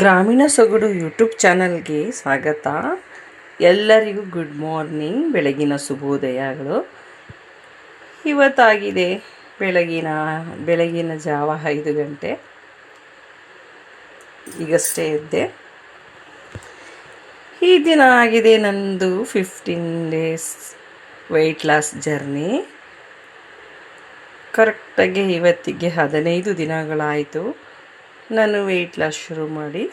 ಗ್ರಾಮೀಣ ಸೊಗಡು ಯೂಟ್ಯೂಬ್ ಚಾನಲ್ಗೆ ಸ್ವಾಗತ. ಎಲ್ಲರಿಗೂ ಗುಡ್ ಮಾರ್ನಿಂಗ್. ಬೆಳಗಿನ ಶುಭೋದಯಗಳು. ಇವತ್ತಾಗಿದೆ ಬೆಳಗಿನ ಬೆಳಗಿನ ಜಾವ ಐದು ಗಂಟೆ. ಈಗಷ್ಟೇ ಇದ್ದೆ ಈ ದಿನ ಆಗಿದೆ ನಂದು fifteen days weight loss journey ಕರೆಕ್ಟಾಗಿ ಇವತ್ತಿಗೆ ಹದಿನೈದು ದಿನಗಳಾಯಿತು. ನಾನು ವೆಯ್ಟ್ ಲಾಸ್ ಶುರು ಮಾಡಿ.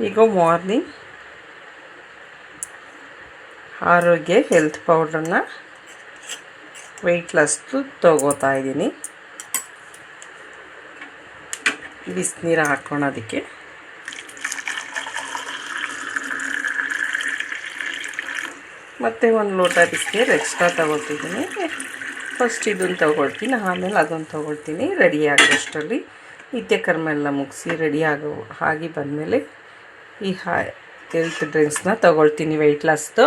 ಈಗ ಮಾರ್ನಿಂಗ್ ಆರೋಗ್ಯ ಹೆಲ್ತ್ ಪೌಡ್ರನ್ನ ವೆಯ್ಟ್ ಲಾಸ್ದು ತಗೋತಾ ಇದ್ದೀನಿ. ಬಿಸಿನೀರು ಹಾಕ್ಕೊಳೋದಕ್ಕೆ. ಮತ್ತು ಒಂದು ಲೋಟ ಬಿಸಿನೀರು ಎಕ್ಸ್ಟ್ರಾ ತಗೊಳ್ತಿದ್ದೀನಿ ಫಸ್ಟ್ ಇದನ್ನು ತೊಗೊಳ್ತೀನಿ, ಆಮೇಲೆ ಅದೊಂದು ತೊಗೊಳ್ತೀನಿ ರೆಡಿ ಆಗೋಷ್ಟರಲ್ಲಿ ನಿತ್ಯ ಕರ್ಮ ಎಲ್ಲ ಮುಗಿಸಿ ರೆಡಿ ಆಗೋ ಆಗಿ ಬಂದಮೇಲೆ ಈ ಹಾ ಹೆಲ್ತ್ ಡ್ರಿಂಕ್ಸ್ನ ತೊಗೊಳ್ತೀನಿ ವೆಯ್ಟ್ ಲಾಸ್ದು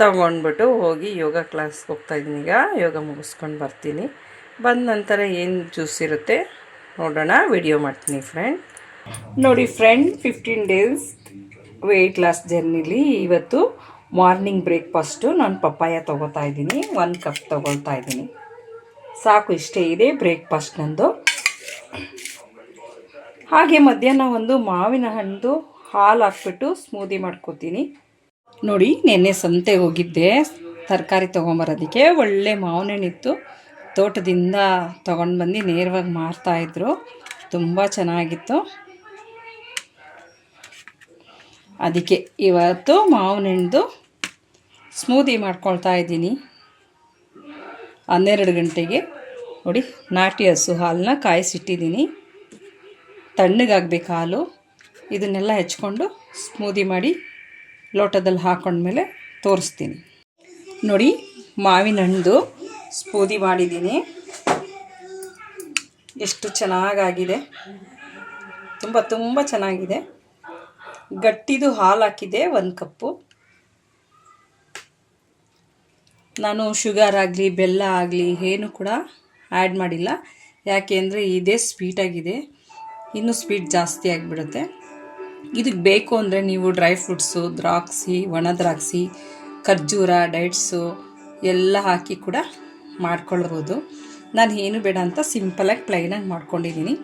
ತೊಗೊಂಡ್ಬಿಟ್ಟು ಹೋಗಿ ಯೋಗ ಕ್ಲಾಸ್ಗೆ ಹೋಗ್ತಾಯಿದ್ದೀನಿ ಈಗ ಯೋಗ ಮುಗಿಸ್ಕೊಂಡು ಬರ್ತೀನಿ. ಬಂದ ನಂತರ ಏನು ಜ್ಯೂಸ್ ಇರುತ್ತೆ ನೋಡೋಣ ವಿಡಿಯೋ ಮಾಡ್ತೀನಿ ಫ್ರೆಂಡ್ ನೋಡಿ friend fifteen days weight loss ಜರ್ನಿಲಿ ಇವತ್ತು ಮಾರ್ನಿಂಗ್ ಬ್ರೇಕ್ಫಾಸ್ಟು ನಾನು ಪಪ್ಪಾಯ ತೊಗೋತಾ ಇದ್ದೀನಿ, ಒಂದು ಕಪ್ ತೊಗೊಳ್ತಾ ಇದ್ದೀನಿ. ಸಾಕು, ಇಷ್ಟೇ ಇದೆ ಬ್ರೇಕ್ಫಾಸ್ಟ್ ನಂದು. ಹಾಗೆ ಮಧ್ಯಾಹ್ನ ಒಂದು ಮಾವಿನ ಹಣ್ಣು ಹಾಲು ಹಾಕ್ಬಿಟ್ಟು ಸ್ಮೂದಿ ಮಾಡ್ಕೋತೀನಿ. ನೋಡಿ, ನೆನ್ನೆ ಸಂತೆಗೆ ಹೋಗಿದ್ದೆ, ತರಕಾರಿ ತೊಗೊಂಬರೋದಕ್ಕೆ, ಒಳ್ಳೆ ಮಾವಿನ ಹಣ್ಣಿತ್ತು ತೋಟದಿಂದ ತೊಗೊಂಡು ಬಂದು ನೇರವಾಗಿ ಮಾರ್ತಾಯಿದ್ರು ತುಂಬ ಚೆನ್ನಾಗಿತ್ತು. ಅದಕ್ಕೆ ಇವತ್ತು ಮಾವಿನ ಹಣ್ಣು ಸ್ಮೂದಿ ಮಾಡ್ಕೊಳ್ತಾ ಇದ್ದೀನಿ. ಹನ್ನೆರಡು ಗಂಟೆಗೆ. ನೋಡಿ, ನಾಟಿ ಹಸು ಹಾಲನ್ನ ಕಾಯಿಸಿಟ್ಟಿದ್ದೀನಿ. ತಣ್ಣಗಾಗಬೇಕು ಹಾಲು. ಇದನ್ನೆಲ್ಲ ಹೆಚ್ಕೊಂಡು ಸ್ಮೂದಿ ಮಾಡಿ ಲೋಟದಲ್ಲಿ ಹಾಕೊಂಡ್ಮೇಲೆ ತೋರಿಸ್ತೀನಿ. ನೋಡಿ, ಮಾವಿನ ಹಣ್ಣು ಸ್ಮೂದಿ ಮಾಡಿದ್ದೀನಿ. ಎಷ್ಟು ಚೆನ್ನಾಗಾಗಿದೆ. ತುಂಬ ತುಂಬ ಚೆನ್ನಾಗಿದೆ. ಗಟ್ಟಿದು ಹಾಲು ಹಾಕಿದೆ ಒಂದು ಕಪ್ಪು. ನಾನು ಶುಗರ್ ಆಗಲಿ, ಬೆಲ್ಲ ಆಗಲಿ, ಏನು ಕೂಡ ಆ್ಯಡ್ ಮಾಡಿಲ್ಲ. ಯಾಕೆ ಅಂದರೆ ಇದೇ ಸ್ವೀಟಾಗಿದೆ ಇನ್ನೂ ಸ್ವೀಟ್ ಜಾಸ್ತಿ ಆಗಿಬಿಡುತ್ತೆ. ಇದಕ್ಕೆ ಬೇಕು ಅಂದರೆ ನೀವು ಡ್ರೈ ಫ್ರೂಟ್ಸು ದ್ರಾಕ್ಷಿ, ಒಣ ದ್ರಾಕ್ಷಿ, ಖರ್ಜೂರ ಡೈಟ್ಸು ಎಲ್ಲ ಹಾಕಿ ಕೂಡ ಮಾಡ್ಕೊಳ್ಬೋದು. ನಾನು ಏನು ಬೇಡ ಅಂತ ಸಿಂಪಲಾಗಿ ಪ್ಲೈನಾಗಿ ಮಾಡ್ಕೊಂಡಿದ್ದೀನಿ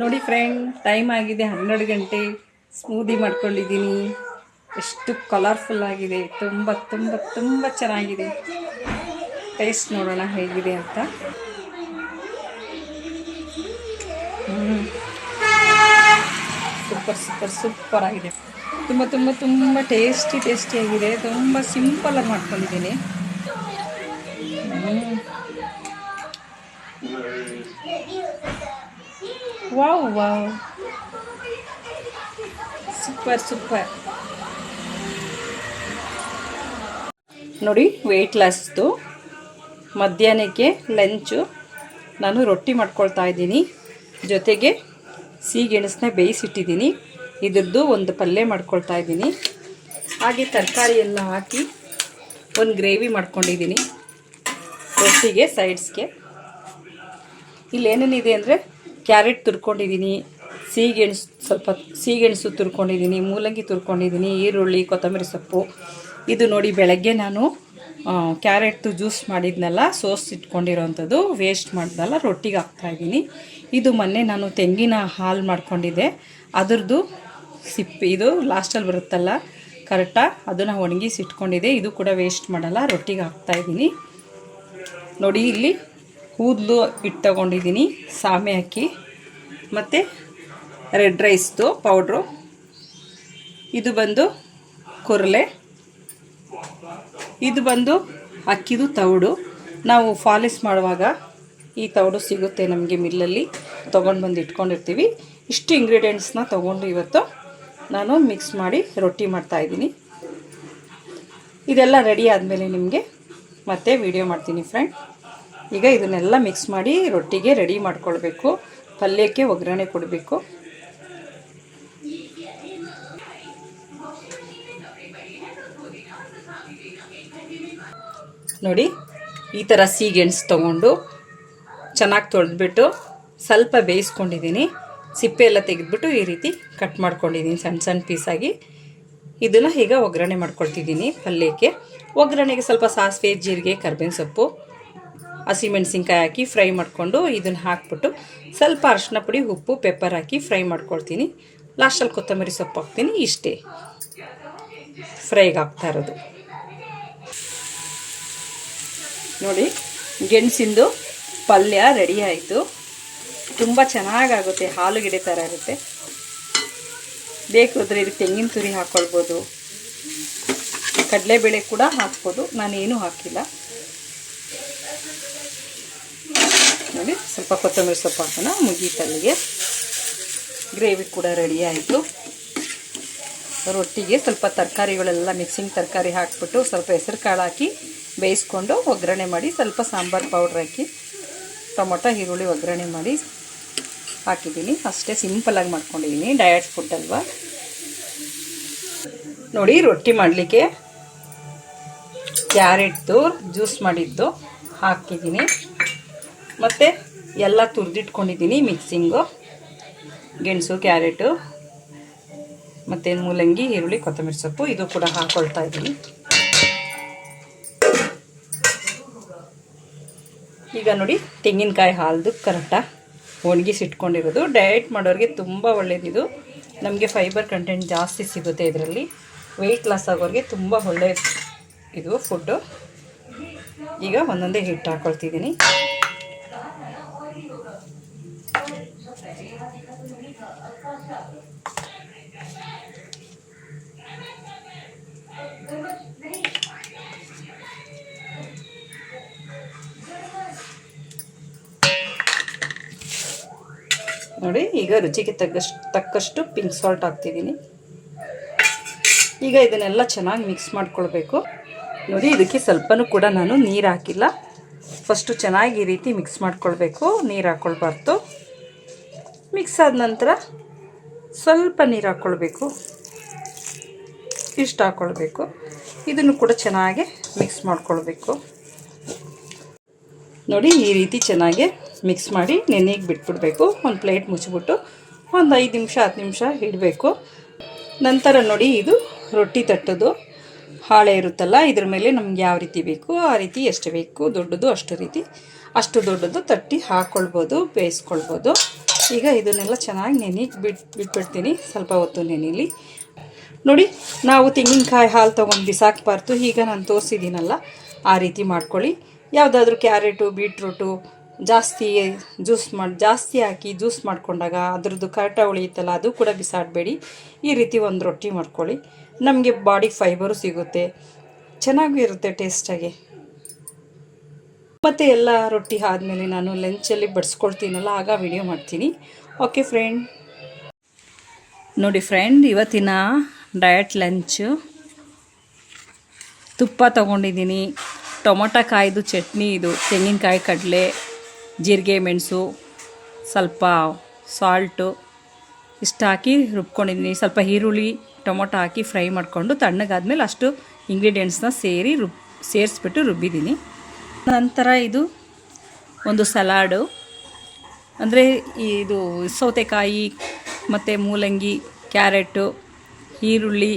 ನೋಡಿ ಫ್ರೆಂಡ್ ಟೈಮ್ ಆಗಿದೆ ಹನ್ನೆರಡು ಗಂಟೆ. ಸ್ಮೂದಿ ಮಾಡ್ಕೊಂಡಿದ್ದೀನಿ ಎಷ್ಟು ಕಲರ್ಫುಲ್ ಆಗಿದೆ. ತುಂಬ ತುಂಬ ತುಂಬ ಚೆನ್ನಾಗಿದೆ. ಟೇಸ್ಟ್ ನೋಡೋಣ ಹೇಗಿದೆ ಅಂತ. ಸೂಪರ್ ಸೂಪರ್ ಸೂಪರ್ ಆಗಿದೆ. ತುಂಬ ತುಂಬ ತುಂಬ ಟೇಸ್ಟಿ ಟೇಸ್ಟಿಯಾಗಿದೆ ತುಂಬ ಸಿಂಪಲಾಗಿ ಮಾಡ್ಕೊಂಡಿದ್ದೀನಿ. ವಾವ್ ವಾವ್ ಸೂಪರ್ ಸೂಪರ್ ನೋಡಿ ವೆಯ್ಟ್ ಲಾಸ್ದು ಮಧ್ಯಾಹ್ನಕ್ಕೆ ಲಂಚು ನಾನು ರೊಟ್ಟಿ ಮಾಡ್ಕೊಳ್ತಾ ಇದ್ದೀನಿ. ಜೊತೆಗೆ ಸಿಹಿಗೆಣಸನ್ನ ಬೇಯಿಸಿಟ್ಟಿದ್ದೀನಿ. ಇದ್ರದ್ದು ಒಂದು ಪಲ್ಯ ಮಾಡ್ಕೊಳ್ತಾ ಇದ್ದೀನಿ. ಹಾಗೆ ತರಕಾರಿ ಎಲ್ಲ ಹಾಕಿ ಒಂದು ಗ್ರೇವಿ ಮಾಡ್ಕೊಂಡಿದ್ದೀನಿ. ರೊಟ್ಟಿಗೆ ಸೈಡ್ಸ್ಗೆ ಇಲ್ಲೇನೇನಿದೆ ಅಂದರೆ ಕ್ಯಾರೆಟ್ ತುರ್ಕೊಂಡಿದ್ದೀನಿ. ಸಿಹಿಗೆಣಸು ಸ್ವಲ್ಪ, ಸಿಹಿಗೆಣಸು ತುರ್ಕೊಂಡಿದ್ದೀನಿ. ಮೂಲಂಗಿ ತುರ್ಕೊಂಡಿದ್ದೀನಿ. ಈರುಳ್ಳಿ, ಕೊತ್ತಂಬರಿ ಸೊಪ್ಪು. ಇದು ನೋಡಿ ಬೆಳಗ್ಗೆ ನಾನು ಕ್ಯಾರೆಟ್ದು ಜ್ಯೂಸ್ ಮಾಡಿದ್ನಲ್ಲ, ಸೋಸ್ ಇಟ್ಕೊಂಡಿರೋವಂಥದ್ದು ವೇಸ್ಟ್ ಮಾಡ್ದಲ್ಲ, ರೊಟ್ಟಿಗೆ ಹಾಕ್ತಾಯಿದ್ದೀನಿ ಇದು ಮೊನ್ನೆ ನಾನು ತೆಂಗಿನ ಹಾಲು ಮಾಡ್ಕೊಂಡಿದ್ದೆ. ಅದರದ್ದು ಸಿಪ್ಪೆ, ಇದು ಲಾಸ್ಟಲ್ಲಿ ಬರುತ್ತಲ್ಲ ಕರೆಕ್ಟಾಗಿ ಅದನ್ನು ಒಣಗಿಸಿ ಇಟ್ಕೊಂಡಿದ್ದೆ. ಇದು ಕೂಡ ವೇಸ್ಟ್ ಮಾಡಲ್ಲ, ರೊಟ್ಟಿಗೆ ಹಾಕ್ತಾಯಿದ್ದೀನಿ ನೋಡಿ, ಇಲ್ಲಿ ಕೂದಲು ಇಟ್ಟು ತಗೊಂಡಿದ್ದೀನಿ, ಸಾಮೆ ಅಕ್ಕಿ. ಮತ್ತು ರೆಡ್ ರೈಸ್ದು ಪೌಡ್ರು. ಇದು ಬಂದು ಕುರ್ಲೆ. ಇದು ಬಂದು ಅಕ್ಕಿದು ತೌಡು. ನಾವು ಫಾಲಿಸ್ ಮಾಡುವಾಗ ಈ ತೌಡು ಸಿಗುತ್ತೆ ನಮಗೆ ಮಿಲ್ಲಲ್ಲಿ. ತೊಗೊಂಡು ಬಂದು ಇಟ್ಕೊಂಡಿರ್ತೀವಿ. ಇಷ್ಟು ಇಂಗ್ರೀಡಿಯೆಂಟ್ಸ್ನ ತೊಗೊಂಡು ಇವತ್ತು ನಾನು ಮಿಕ್ಸ್ ಮಾಡಿ ರೊಟ್ಟಿ ಮಾಡ್ತಾಯಿದ್ದೀನಿ ಇದೆಲ್ಲ ರೆಡಿ ಆದಮೇಲೆ ನಿಮಗೆ ಮತ್ತೆ ವಿಡಿಯೋ ಮಾಡ್ತೀನಿ ಫ್ರೆಂಡ್ ಈಗ ಇದನ್ನೆಲ್ಲ ಮಿಕ್ಸ್ ಮಾಡಿ ರೊಟ್ಟಿಗೆ ರೆಡಿ ಮಾಡ್ಕೊಳ್ಬೇಕು. ಪಲ್ಯಕ್ಕೆ ಒಗ್ಗರಣೆ ಕೊಡಬೇಕು. ನೋಡಿ, ಈ ಥರ ಸೀಗೆಣ್ಸು ತೊಗೊಂಡು ಚೆನ್ನಾಗಿ ತೊಳೆದ್ಬಿಟ್ಟು ಸ್ವಲ್ಪ ಬೇಯಿಸ್ಕೊಂಡಿದ್ದೀನಿ. ಸಿಪ್ಪೆ ಎಲ್ಲ ತೆಗೆದ್ಬಿಟ್ಟು ಈ ರೀತಿ ಕಟ್ ಮಾಡ್ಕೊಂಡಿದ್ದೀನಿ ಸಣ್ಣ ಸಣ್ಣ ಪೀಸಾಗಿ ಇದನ್ನು ಈಗ ಒಗ್ಗರಣೆ ಮಾಡ್ಕೊಳ್ತಿದ್ದೀನಿ ಪಲ್ಯಕ್ಕೆ. ಒಗ್ಗರಣೆಗೆ ಸ್ವಲ್ಪ ಸಾಸಿವೆ, ಜೀರಿಗೆ, ಕರ್ಬೇವಿನ ಸೊಪ್ಪು ಹಸಿಮೆಣಸಿನ್ಕಾಯಿ ಹಾಕಿ ಫ್ರೈ ಮಾಡಿಕೊಂಡು ಇದನ್ನು ಹಾಕ್ಬಿಟ್ಟು ಸ್ವಲ್ಪ ಅರಶಿನ ಪುಡಿ, ಉಪ್ಪು ಪೆಪ್ಪರ್ ಹಾಕಿ ಫ್ರೈ ಮಾಡ್ಕೊಳ್ತೀನಿ. ಲಾಸ್ಟಲ್ಲಿ ಕೊತ್ತಂಬರಿ ಸೊಪ್ಪು ಹಾಕ್ತೀನಿ, ಇಷ್ಟೇ. ಫ್ರೈಗೆ ಹಾಕ್ತಾ ಇರೋದು. ನೋಡಿ, ಗೆಣಸಿಂದು ಪಲ್ಯ ರೆಡಿ ಆಯಿತು. ತುಂಬ ಚೆನ್ನಾಗಾಗುತ್ತೆ ಹಾಲುಗಿಡೆ ಥರ ಇರುತ್ತೆ. ಬೇಕು ಅಂದರೆ ಇದಕ್ಕೆ ತೆಂಗಿನ ತುರಿ ಹಾಕ್ಕೊಳ್ಬೋದು ಕಡಲೆಬೇಳೆ ಕೂಡ ಹಾಕ್ಬೋದು, ನಾನೇನು ಹಾಕಿಲ್ಲ. ನೋಡಿ, ಸ್ವಲ್ಪ ಕೊತ್ತಂಬರಿ ಸೊಪ್ಪು ಹಾಕೋಣ ಮುಗೀತಲ್ಲಿಗೆ ಗ್ರೇವಿ ಕೂಡ ರೆಡಿ ಆಯಿತು. ರೊಟ್ಟಿಗೆ ಸ್ವಲ್ಪ ತರಕಾರಿಗಳೆಲ್ಲ ಮಿಕ್ಸಿಂಗ್ ತರಕಾರಿ ಹಾಕ್ಬಿಟ್ಟು ಸ್ವಲ್ಪ ಹೆಸರು ಕಾಳು ಹಾಕಿ ಬೇಯಿಸ್ಕೊಂಡು ಒಗ್ಗರಣೆ ಮಾಡಿ ಸ್ವಲ್ಪ ಸಾಂಬಾರು ಪೌಡ್ರ್ ಹಾಕಿ, ಟೊಮೊಟೊ, ಈರುಳ್ಳಿ ಒಗ್ಗರಣೆ ಮಾಡಿ ಹಾಕಿದ್ದೀನಿ. ಅಷ್ಟೇ ಸಿಂಪಲಾಗಿ ಮಾಡ್ಕೊಂಡಿದ್ದೀನಿ. ಡಯಟ್ ಫುಡ್ ಅಲ್ವಾ? ನೋಡಿ, ರೊಟ್ಟಿ ಮಾಡಲಿಕ್ಕೆ ಕ್ಯಾರೆಟ್ದು ಜ್ಯೂಸ್ ಮಾಡಿದ್ದು ಹಾಕಿದ್ದೀನಿ. ಮತ್ತು ಎಲ್ಲ ತುರಿದಿಟ್ಕೊಂಡಿದ್ದೀನಿ ಮಿಕ್ಸಿಂಗು, ಗೆಣಸು, ಕ್ಯಾರೆಟು, ಮತ್ತು ಮೂಲಂಗಿ, ಈರುಳ್ಳಿ, ಕೊತ್ತಂಬರಿ ಸೊಪ್ಪು, ಇದು ಕೂಡ ಹಾಕ್ಕೊಳ್ತಾ ಇದ್ದೀನಿ. ಈಗ ನೋಡಿ ತೆಂಗಿನಕಾಯಿ ಹಾಲ್ದು ಕರೆಕ್ಟಾಗಿ ಒಣಗಿಸಿಟ್ಕೊಂಡಿರೋದು. ಡಯಟ್ ಮಾಡೋರಿಗೆ ತುಂಬ ಒಳ್ಳೆಯದಿದು ನಮಗೆ ಫೈಬರ್ ಕಂಟೆಂಟ್ ಜಾಸ್ತಿ ಸಿಗುತ್ತೆ ಇದರಲ್ಲಿ. ವೆಯ್ಟ್ ಲಾಸ್ ಆಗೋರಿಗೆ ತುಂಬ ಒಳ್ಳೆಯ ಇದು ಫುಡ್ಡು ಈಗ ಒಂದೊಂದೇ ಹಿಟ್ಟು ಹಾಕ್ಕೊಳ್ತಿದ್ದೀನಿ ನೋಡಿ, ಈಗ ರುಚಿಗೆ ತಕ್ಕಷ್ಟು ತಕ್ಕಷ್ಟು ಪಿಂಕ್ ಸಾಲ್ಟ್ ಹಾಕ್ತಿದ್ದೀನಿ ಈಗ ಇದನ್ನೆಲ್ಲ ಚೆನ್ನಾಗಿ ಮಿಕ್ಸ್ ಮಾಡ್ಕೊಳ್ಬೇಕು. ನೋಡಿ, ಇದಕ್ಕೆ ಸ್ವಲ್ಪನೂ ಕೂಡ ನಾನು ನೀರು ಹಾಕಿಲ್ಲ. ಫಸ್ಟು ಚೆನ್ನಾಗಿ ಈ ರೀತಿ ಮಿಕ್ಸ್ ಮಾಡ್ಕೊಳ್ಬೇಕು. ನೀರು ಹಾಕ್ಕೊಳ್ಬಾರ್ದು ಮಿಕ್ಸ್ ಆದ ನಂತರ ಸ್ವಲ್ಪ ನೀರು ಹಾಕ್ಕೊಳ್ಬೇಕು ಇಷ್ಟು ಹಾಕ್ಕೊಳ್ಬೇಕು ಇದನ್ನು ಕೂಡ ಚೆನ್ನಾಗಿ ಮಿಕ್ಸ್ ಮಾಡ್ಕೊಳ್ಬೇಕು. ನೋಡಿ, ಈ ರೀತಿ ಚೆನ್ನಾಗಿ ಮಿಕ್ಸ್ ಮಾಡಿ ನೆನೆಗೆ ಬಿಟ್ಬಿಡ್ಬೇಕು. ಒಂದು ಪ್ಲೇಟ್ ಮುಚ್ಚಿಬಿಟ್ಟು ಒಂದು ಐದು ನಿಮಿಷ, ಹತ್ತು ನಿಮಿಷ ಇಡಬೇಕು. ನಂತರ ನೋಡಿ ಇದು ರೊಟ್ಟಿ ತಟ್ಟೋದು ಹಾಳೆ ಇರುತ್ತಲ್ಲ, ಇದ್ರ ಮೇಲೆ ನಮ್ಗೆ ಯಾವ ರೀತಿ ಬೇಕು, ಆ ರೀತಿ ಎಷ್ಟು ಬೇಕು, ದೊಡ್ಡದು ಅಷ್ಟು ರೀತಿ. ಅಷ್ಟು ದೊಡ್ಡದು ತಟ್ಟಿ ಹಾಕ್ಕೊಳ್ಬೋದು ಬೇಯಿಸ್ಕೊಳ್ಬೋದು. ಈಗ ಇದನ್ನೆಲ್ಲ ಚೆನ್ನಾಗಿ ನೆನೆಗೆ ಬಿಟ್ಟು ಬಿಟ್ಬಿಡ್ತೀನಿ, ಸ್ವಲ್ಪ ಹೊತ್ತು ನೆನೆಲಿ. ನೋಡಿ, ನಾವು ತೆಂಗಿನಕಾಯಿ ಹಾಲು ತೊಗೊಂಡು ಬಿಸಾಕಬಾರ್ದು. ಈಗ ನಾನು ತೋರಿಸಿದ್ದೀನಲ್ಲ, ಆ ರೀತಿ ಮಾಡ್ಕೊಳ್ಳಿ. ಯಾವುದಾದ್ರೂ ಕ್ಯಾರೆಟು, ಬೀಟ್ರೂಟು ಜಾಸ್ತಿ ಜ್ಯೂಸ್ ಮಾಡಿ, ಜಾಸ್ತಿ ಹಾಕಿ ಜ್ಯೂಸ್ ಮಾಡ್ಕೊಂಡಾಗ ಅದ್ರದ್ದು ಕರೆಟ ಉಳಿಯುತ್ತಲ್ಲ, ಅದು ಕೂಡ ಬಿಸಾಡಬೇಡಿ. ಈ ರೀತಿ ಒಂದು ರೊಟ್ಟಿ ಮಾಡ್ಕೊಳ್ಳಿ. ನಮಗೆ ಬಾಡಿ ಫೈಬರು ಸಿಗುತ್ತೆ. ಚೆನ್ನಾಗೂ ಇರುತ್ತೆ ಟೇಸ್ಟಾಗಿ ಮತ್ತು ಎಲ್ಲ ರೊಟ್ಟಿ ಆದಮೇಲೆ ನಾನು ಲಂಚಲ್ಲಿ ಬಡಿಸ್ಕೊಳ್ತೀನಲ್ಲ, ಆಗ ವಿಡಿಯೋ ಮಾಡ್ತೀನಿ. ಓಕೆ ಫ್ರೆಂಡ್ ನೋಡಿ ಫ್ರೆಂಡ್ ಇವತ್ತಿನ ಡಯಟ್ ಲಂಚು ತುಪ್ಪ ತೊಗೊಂಡಿದ್ದೀನಿ. ಟೊಮೊಟೊ ಕಾಯ್ದು ಚಟ್ನಿ ಇದು, ತೆಂಗಿನಕಾಯಿ ಕಡಲೆ. ಜೀರಿಗೆ, ಮೆಣಸು, ಸ್ವಲ್ಪ ಸಾಲ್ಟು ಇಷ್ಟು ಹಾಕಿ ರುಬ್ಕೊಂಡಿದ್ದೀನಿ. ಸ್ವಲ್ಪ ಈರುಳ್ಳಿ, ಟೊಮೊಟೊ ಹಾಕಿ ಫ್ರೈ ಮಾಡಿಕೊಂಡು ತಣ್ಣಗಾದ್ಮೇಲೆ ಅಷ್ಟು ಇಂಗ್ರೀಡಿಯೆಂಟ್ಸ್ನ ಸೇರಿ ರುಬ್, ಸೇರಿಸ್ಬಿಟ್ಟು ರುಬ್ಬಿದ್ದೀನಿ. ನಂತರ ಇದು ಒಂದು ಸಲಾಡು ಅಂದರೆ ಇದು ಸೌತೆಕಾಯಿ ಮತ್ತು ಮೂಲಂಗಿ ಕ್ಯಾರೆಟು ಈರುಳ್ಳಿ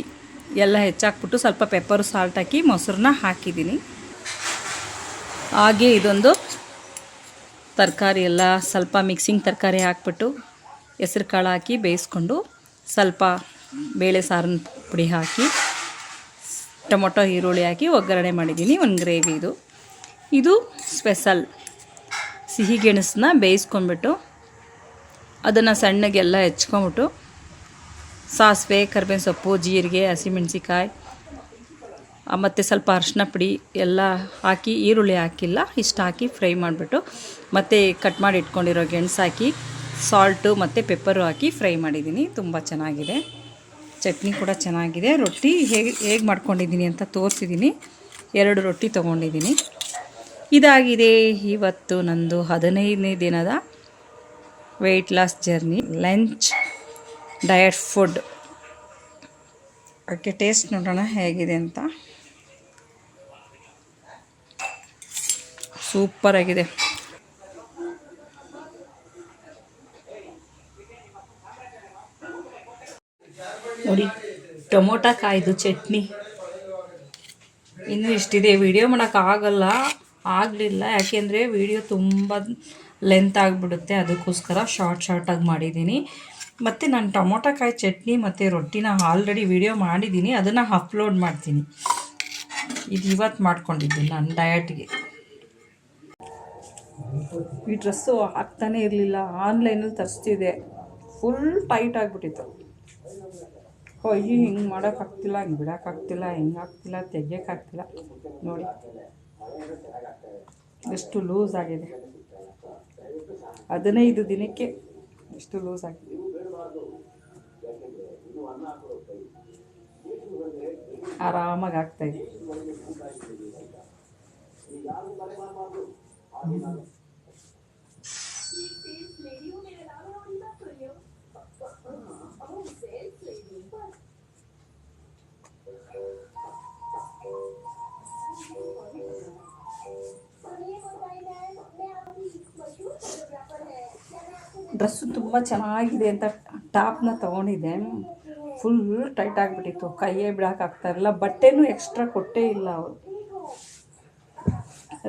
ಎಲ್ಲ ಹೆಚ್ಚಾಕ್ಬಿಟ್ಟು ಸ್ವಲ್ಪ ಪೆಪ್ಪರು ಸಾಲ್ಟ್ ಹಾಕಿ ಮೊಸರನ್ನ ಹಾಕಿದ್ದೀನಿ. ಹಾಗೆ ಇದೊಂದು ತರಕಾರಿ ಎಲ್ಲ ಸ್ವಲ್ಪ ಮಿಕ್ಸಿಂಗ್ ತರಕಾರಿ ಹಾಕ್ಬಿಟ್ಟು ಹೆಸ್ರು ಕಾಳು ಹಾಕಿ ಬೇಯಿಸ್ಕೊಂಡು ಸ್ವಲ್ಪ ಬೇಳೆ ಸಾರಿನ ಪುಡಿ ಹಾಕಿ, ಟೊಮೊಟೊ ಈರುಳ್ಳಿ ಹಾಕಿ ಒಗ್ಗರಣೆ ಮಾಡಿದ್ದೀನಿ, ಒಂದು ಗ್ರೇವಿ ಇದು. ಇದು ಸ್ಪೆಷಲ್ ಸಿಹಿ ಗೆಣಸನ್ನ ಬೇಯಿಸ್ಕೊಂಡ್ಬಿಟ್ಟು ಅದನ್ನು ಸಣ್ಣಗೆಲ್ಲ ಹೆಚ್ಕೊಂಬಿಟ್ಟು ಸಾಸಿವೆ, ಕರ್ಬೇವಿನ ಸೊಪ್ಪು, ಜೀರಿಗೆ ಹಸಿಮೆಣ್ಸಿಕಾಯಿ ಮತ್ತು ಸ್ವಲ್ಪ ಅರಶಿನ ಪುಡಿ ಎಲ್ಲ ಹಾಕಿ, ಈರುಳ್ಳಿ ಹಾಕಿಲ್ಲ, ಇಷ್ಟು ಹಾಕಿ ಫ್ರೈ ಮಾಡಿಬಿಟ್ಟು, ಮತ್ತು ಕಟ್ ಮಾಡಿ ಇಟ್ಕೊಂಡಿರೋ ಗೆಣಸು ಹಾಕಿ ಸಾಲ್ಟು ಮತ್ತು ಪೆಪ್ಪರು ಹಾಕಿ ಫ್ರೈ ಮಾಡಿದ್ದೀನಿ. ತುಂಬ ಚೆನ್ನಾಗಿದೆ. ಚಟ್ನಿ ಕೂಡ ಚೆನ್ನಾಗಿದೆ. ರೊಟ್ಟಿ ಹೇಗೆ ಹೇಗೆ ಮಾಡ್ಕೊಂಡಿದ್ದೀನಿ ಅಂತ ತೋರಿಸಿದ್ದೀನಿ. ಎರಡು ರೊಟ್ಟಿ ತೊಗೊಂಡಿದ್ದೀನಿ. ಇದಾಗಿದೆ ಇವತ್ತು ನಂದು ಹದಿನೈದನೇ ದಿನದ weight loss journey lunch diet food ಅದಕ್ಕೆ ಟೇಸ್ಟ್ ನೋಡೋಣ ಹೇಗಿದೆ ಅಂತ. ಸೂಪರ್ ಆಗಿದೆ. ನೋಡಿ, ಟೊಮೊಟೊ ಕಾಯ್ದು ಚಟ್ನಿ. ಇನ್ನೂ ಇಷ್ಟಿದೆ ವಿಡಿಯೋ ಮಾಡೋಕ್ಕಾಗಲ್ಲ ಆಗಲಿಲ್ಲ. ಯಾಕೆಂದರೆ ವಿಡಿಯೋ ತುಂಬ ಲೆಂತ್ ಆಗಿಬಿಡುತ್ತೆ. ಅದಕ್ಕೋಸ್ಕರ ಶಾರ್ಟ್ ಶಾರ್ಟಾಗಿ ಮಾಡಿದ್ದೀನಿ. ಮತ್ತು ನಾನು ಟೊಮೊಟೊಕಾಯಿ ಚಟ್ನಿ ಮತ್ತು ರೊಟ್ಟಿನ ಆಲ್ರೆಡಿ ವಿಡಿಯೋ ಮಾಡಿದ್ದೀನಿ ಅದನ್ನು ಅಪ್ಲೋಡ್ ಮಾಡ್ತೀನಿ. ಇದು ಇವತ್ತು ಮಾಡ್ಕೊಂಡಿದ್ದೆ ನಾನು ಡಯಟ್ಗೆ ಈ ಡ್ರೆಸ್ಸು ಹಾಕ್ತಾನೆ ಇರಲಿಲ್ಲ ಆನ್ಲೈನಲ್ಲಿ ತರಿಸ್ತಿದೆ ಫುಲ್ ಟೈಟ್ ಆಗಿಬಿಟ್ಟಿತ್ತು. ಅಯ್ಯೋ, ಹಿಂಗೆ ಮಾಡೋಕ್ಕಾಗ್ತಿಲ್ಲ ಹಿಂಗೆ ಬಿಡೋಕ್ಕಾಗ್ತಿಲ್ಲ ಹಿಂಗೆ ಆಗ್ತಿಲ್ಲ ತೆಗಿಯೋಕ್ಕಾಗ್ತಿಲ್ಲ ನೋಡಿ, ಎಷ್ಟು ಲೂಸ್ ಆಗಿದೆ. ಹದಿನೈದು ದಿನಕ್ಕೆ, ಎಷ್ಟು ಲೂಸ್ ಆಗಿದೆ. ಆರಾಮಾಗಿ ಆಗ್ತಾಯಿದೆ ಡ್ರೆಸ್ಸು ತುಂಬ ಚೆನ್ನಾಗಿದೆ ಅಂತ ಟಾಪ್ನ ತೊಗೊಂಡಿದ್ದೆ. ಫುಲ್ ಟೈಟ್ ಆಗಿಬಿಟ್ಟಿತ್ತು. ಕೈಯೇ ಬಿಡೋಕ್ಕಾಗ್ತಾ ಇರಲಿಲ್ಲ. ಬಟ್ಟೆನೂ ಎಕ್ಸ್ಟ್ರಾ ಕೊಟ್ಟೇ ಇಲ್ಲ ಅವರು.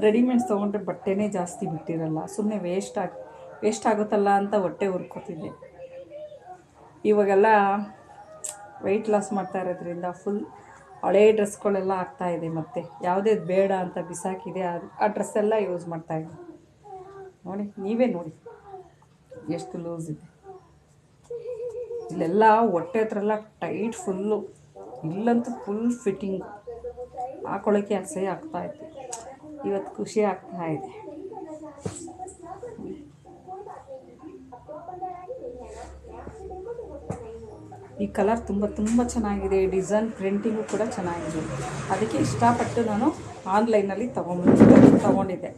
ರೆಡಿಮೇಡ್ಸ್ ತೊಗೊಂಡ್ರೆ ಬಟ್ಟೆನೇ ಜಾಸ್ತಿ ಬಿಟ್ಟಿರಲ್ಲ. ಸುಮ್ಮನೆ ವೇಸ್ಟ್ ಆಗಿ ವೇಸ್ಟ್ ಆಗುತ್ತಲ್ಲ ಅಂತ ಹೊಟ್ಟೆ ಹುರ್ಕೋತಿದ್ದೆ ಇವಾಗೆಲ್ಲ ವೆಯ್ಟ್ ಲಾಸ್ ಮಾಡ್ತಾ ಇರೋದ್ರಿಂದ ಫುಲ್ ಹಳೇ ಡ್ರೆಸ್ಗಳೆಲ್ಲ ಆಗ್ತಾ ಇದೆ ಮತ್ತು. ಯಾವುದೇ ಬೇಡ ಅಂತ ಬಿಸಾಕಿದೆ. ಅದು, ಆ ಡ್ರೆಸ್ಸೆಲ್ಲ ಯೂಸ್ ಮಾಡ್ತಾಯಿದ್ದೆ ನೋಡಿ, ನೀವೇ ನೋಡಿ. ಎಷ್ಟು ಲೂಸ್ ಇದೆ. ಇಲ್ಲೆಲ್ಲ ಹೊಟ್ಟೆ ಹತ್ರ ಎಲ್ಲ ಟೈಟ್ ಫುಲ್ಲು ಇಲ್ಲಂತೂ ಫುಲ್ ಫಿಟ್ಟಿಂಗ್ ಹಾಕೊಳ್ಳೋಕ್ಕೆ ಅಸಹ್ಯ ಆಗ್ತಾ ಇತ್ತು. ಇವತ್ತು ಖುಷಿ ಆಗ್ತಾ ಇದೆ. ಈ ಕಲರ್ ತುಂಬ ತುಂಬ ಚೆನ್ನಾಗಿದೆ. ಡಿಸೈನ್ ಪ್ರಿಂಟಿಂಗು ಕೂಡ ಚೆನ್ನಾಗಿದೆ. ಅದಕ್ಕೆ ಇಷ್ಟಪಟ್ಟು ನಾನು ಆನ್ಲೈನಲ್ಲಿ ತೊಗೊಂಡು ತೊಗೊಂಡಿದ್ದೆ.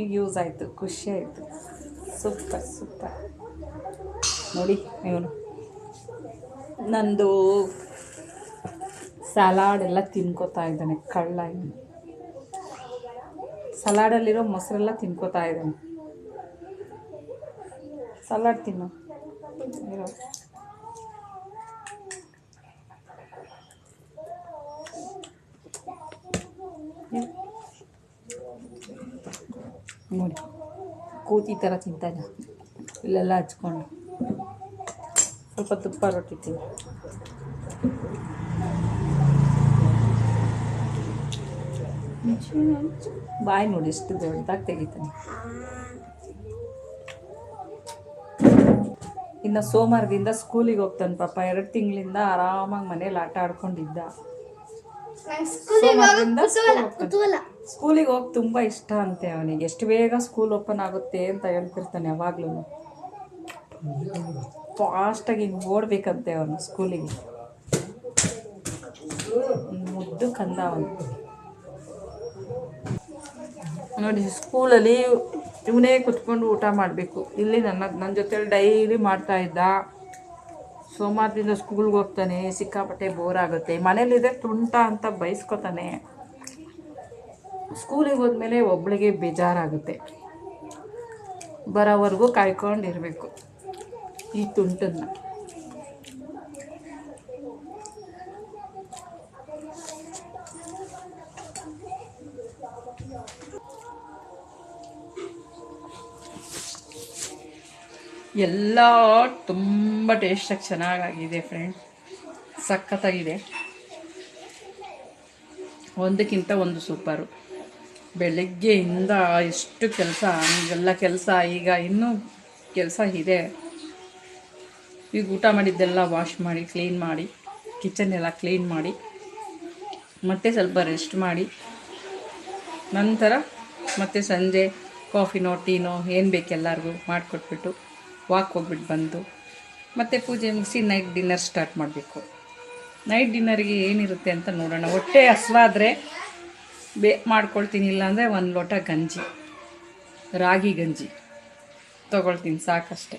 ಈಗ ಯೂಸ್ ಆಯಿತು. ಖುಷಿ ಆಯಿತು. Super super. ನೋಡಿ, ಇವನು. ನಂದು ಸಲಾಡ್ ಎಲ್ಲ ತಿನ್ಕೋತಾ ಇದ್ದಾನೆ, ಕಳ್ಳ ಇವನು. ಸಲಾಡಲ್ಲಿರೋ ಮೊಸರೆಲ್ಲ ತಿನ್ಕೋತಾ ಇದ್ದಾನೆ. ಸಲಾಡ್ ತಿನ್ನು. ನೋಡಿ, ಕೂತಿ ಥರ ತಿಂತಾನೆ ಇಲ್ಲೆಲ್ಲ ಹಚ್ಕೊಂಡು. ಸ್ವಲ್ಪ ತುಪ್ಪ ರೊಟ್ಟಿ ತಿನ್ನು ಬಾಯಿ ನೋಡಿ ಎಷ್ಟು ದೊಡ್ಡದಾಗಿ ತೆಗಿತಾನೆ. ಇನ್ನು ಸೋಮವಾರದಿಂದ ಸ್ಕೂಲಿಗೆ ಹೋಗ್ತಾನೆ ಪಾಪ ಎರಡು ತಿಂಗಳಿಂದ ಆರಾಮಾಗಿ ಮನೇಲಿ ಆಟ ಆಡ್ಕೊಂಡಿದ್ದ. ಸ್ಕೂಲಿಗೆ ಹೋಗಿ ತುಂಬ ಇಷ್ಟ ಅಂತೆ ಅವನಿಗೆ. ಎಷ್ಟು ಬೇಗ ಸ್ಕೂಲ್ ಓಪನ್ ಆಗುತ್ತೆ ಅಂತ ಹೇಳ್ತಿರ್ತಾನೆ ಯಾವಾಗ್ಲೂ ಫಾಸ್ಟಾಗಿ ಹಿಂಗೆ ಓಡಬೇಕಂತೆ ಅವನು ಸ್ಕೂಲಿಗೆ ಮುದ್ದು ಕಂದ ಅವನು. ನೋಡಿ ಸ್ಕೂಲಲ್ಲಿ ಇವನೇ ಕುತ್ಕೊಂಡು ಊಟ ಮಾಡಬೇಕು. ಇಲ್ಲಿ ನನ್ನ ನನ್ನ ಜೊತೆಲಿ ಡೈಲಿ ಮಾಡ್ತಾ ಇದ್ದ. ಸೋಮವಾರದಿಂದ ಸ್ಕೂಲ್ಗೆ ಹೋಗ್ತಾನೆ. ಸಿಕ್ಕಾಪಟ್ಟೆ ಬೋರ್ ಆಗುತ್ತೆ. ಮನೇಲಿದೆ ತುಂಟ ಅಂತ ಬಯಸ್ಕೊತಾನೆ ಸ್ಕೂಲಿಗೆ ಹೋದ್ಮೇಲೆ ಒಬ್ಬಳಿಗೆ ಬೇಜಾರಾಗುತ್ತೆ. ಬರೋವರೆಗೂ ಕಾಯ್ಕೊಂಡಿರಬೇಕು. ಈ ತುಂಟನ್ನ ಎಲ್ಲ ತುಂಬ ಟೇಸ್ಟಾಗಿ ಚೆನ್ನಾಗಾಗಿದೆ ಫ್ರೆಂಡ್ ಸಖತ್ತಾಗಿದೆ. ಒಂದಕ್ಕಿಂತ ಒಂದು ಸೂಪರು ಬೆಳಗ್ಗೆಯಿಂದ ಎಷ್ಟು ಕೆಲಸ ಈಗೆಲ್ಲ ಕೆಲಸ ಈಗ ಇನ್ನೂ ಕೆಲಸ ಇದೆ. ಈಗ ಊಟ ಮಾಡಿದ್ದೆಲ್ಲ ವಾಶ್ ಮಾಡಿ ಕ್ಲೀನ್ ಮಾಡಿ ಕಿಚನ್ ಎಲ್ಲ ಕ್ಲೀನ್ ಮಾಡಿ, ಮತ್ತೆ ಸ್ವಲ್ಪ ರೆಸ್ಟ್ ಮಾಡಿ. ನಂತರ ಮತ್ತೆ ಸಂಜೆ ಕಾಫಿನೋ ಟೀನೋ ಏನು ಬೇಕೆಲ್ಲರಿಗೂ ಮಾಡಿಕೊಟ್ಬಿಟ್ಟು ವಾಕ್ ಹೋಗ್ಬಿಟ್ಟು ಬಂದು ಮತ್ತೆ ಪೂಜೆ ಮುಗಿಸಿ ನೈಟ್ ಡಿನ್ನರ್ ಸ್ಟಾರ್ಟ್ ಮಾಡಬೇಕು. ನೈಟ್ ಡಿನ್ನರಿಗೆ ಏನಿರುತ್ತೆ ಅಂತ ನೋಡೋಣ. ಹೊಟ್ಟೆ ಹಸ್ವಾದರೆ ಬೇ, ಮಾಡ್ಕೊಳ್ತೀನಿ, ಇಲ್ಲಾಂದರೆ ಒಂದು ಲೋಟ ಗಂಜಿ, ರಾಗಿ ಗಂಜಿ ತೊಗೊಳ್ತೀನಿ ಸಾಕಷ್ಟೆ.